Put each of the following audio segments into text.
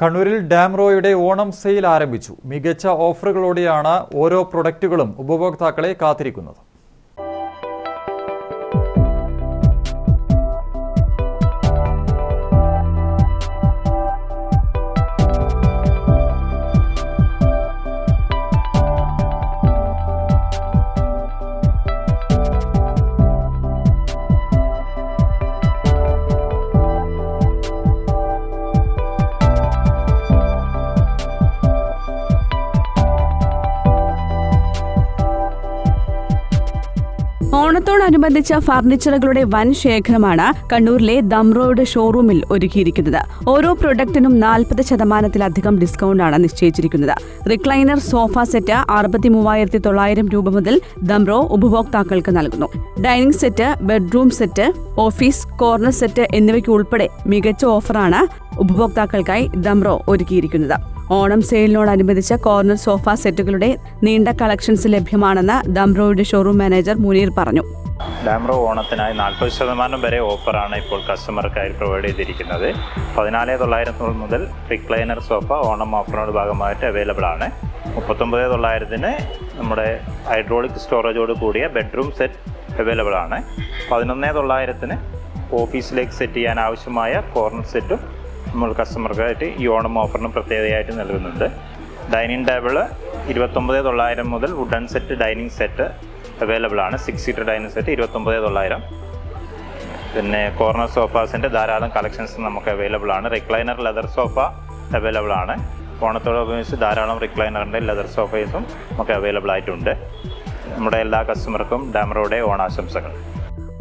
കണ്ണൂരിൽ ഡാംറോയുടെ ഓണം സെയിൽ ആരംഭിച്ചു. മികച്ച ഓഫറുകളോടെയാണ് ഓരോ പ്രൊഡക്റ്റുകളും ഉപഭോക്താക്കളെ കാത്തിരിക്കുന്നത്. ഓണത്തോടനുബന്ധിച്ച ഫർണിച്ചറുകളുടെ വൻ ശേഖരമാണ് കണ്ണൂരിലെ ദംറോയുടെ ഷോറൂമിൽ ഒരുക്കിയിരിക്കുന്നത്. ഓരോ പ്രൊഡക്റ്റിനും നാൽപ്പത് ശതമാനത്തിലധികം ഡിസ്കൗണ്ടാണ് നിശ്ചയിച്ചിരിക്കുന്നത്. റിക്ലൈനർ സോഫ സെറ്റ് അറുപത്തി മൂവായിരത്തി തൊള്ളായിരം രൂപ മുതൽ ദംറോ ഉപഭോക്താക്കൾക്ക് നൽകുന്നു. Dining set bedroom set office corner set എന്നിവയ്ക്ക് ഉൾപ്പെടെ മികച്ച ഓഫറാണ് ഉപഭോക്താക്കൾക്കായി ദംറോ ഒരുക്കിയിരിക്കുന്നത്. ഓണം സെയിലിനോടനുബന്ധിച്ച കോർണർ സോഫ സെറ്റുകളുടെ നീണ്ട കളക്ഷൻസ് ലഭ്യമാണെന്ന് ദംറോയുടെ ഷോറൂം മാനേജർ മുനീർ പറഞ്ഞു. ഡാംറോ ഓണത്തിനായി നാൽപ്പത് ശതമാനം വരെ ഓഫറാണ് ഇപ്പോൾ കസ്റ്റമർക്കായി പ്രൊവൈഡ് ചെയ്തിരിക്കുന്നത്. പതിനാല് തൊള്ളായിരത്തി മുതൽ റിക്ലൈനർ സോഫ ഓണം ഓഫറിനോട് ഭാഗമായിട്ട് അവൈലബിൾ ആണ്. മുപ്പത്തൊമ്പത് തൊള്ളായിരത്തിന് നമ്മുടെ ഹൈഡ്രോളിക് സ്റ്റോറേജോട് കൂടിയ ബെഡ്റൂം സെറ്റ് അവൈലബിൾ ആണ്. പതിനൊന്ന് തൊള്ളായിരത്തിന് ഓഫീസിലേക്ക് സെറ്റ് ചെയ്യാൻ ആവശ്യമായ കോർണർ സെറ്റും നമ്മൾ കസ്റ്റമർക്കായിട്ട് ഈ ഓണം ഓഫറിന് പ്രത്യേകതയായിട്ട് നൽകുന്നുണ്ട്. ഡൈനിങ് ടേബിൾ ഇരുപത്തൊമ്പത് തൊള്ളായിരം മുതൽ wooden set dining set available ആണ്. സിക്സ് സീറ്റർ ഡൈനിങ് സെറ്റ് ഇരുപത്തൊമ്പത് തൊള്ളായിരം. പിന്നെ കോർണർ സോഫാസിന്റെ ധാരാളം കളക്ഷൻസ് നമുക്ക് അവൈലബിൾ ആണ്. റിക്ലൈനർ ലെതർ സോഫ അവൈലബിൾ ആണ്. ഓണത്തോടനുബന്ധിച്ച് ധാരാളം റിക്ലൈനറിന്റെ ലെതർ സോഫേസും നമുക്ക് അവൈലബിൾ ആയിട്ടുണ്ട്. നമ്മുടെ എല്ലാ കസ്റ്റമർക്കും ഡാമറോടെ ഓണാശംസകൾ.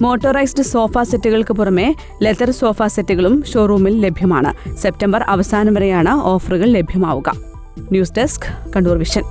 മോട്ടോറൈസ്ഡ് സോഫ സെറ്റുകൾക്ക് പുറമെ ലെതർ സോഫ സെറ്റുകളും ഷോറൂമിൽ ലഭ്യമാണ്. സെപ്റ്റംബർ അവസാനം വരെയാണ് ഓഫറുകൾ ലഭ്യമാവുക. News desk Kannur Vision.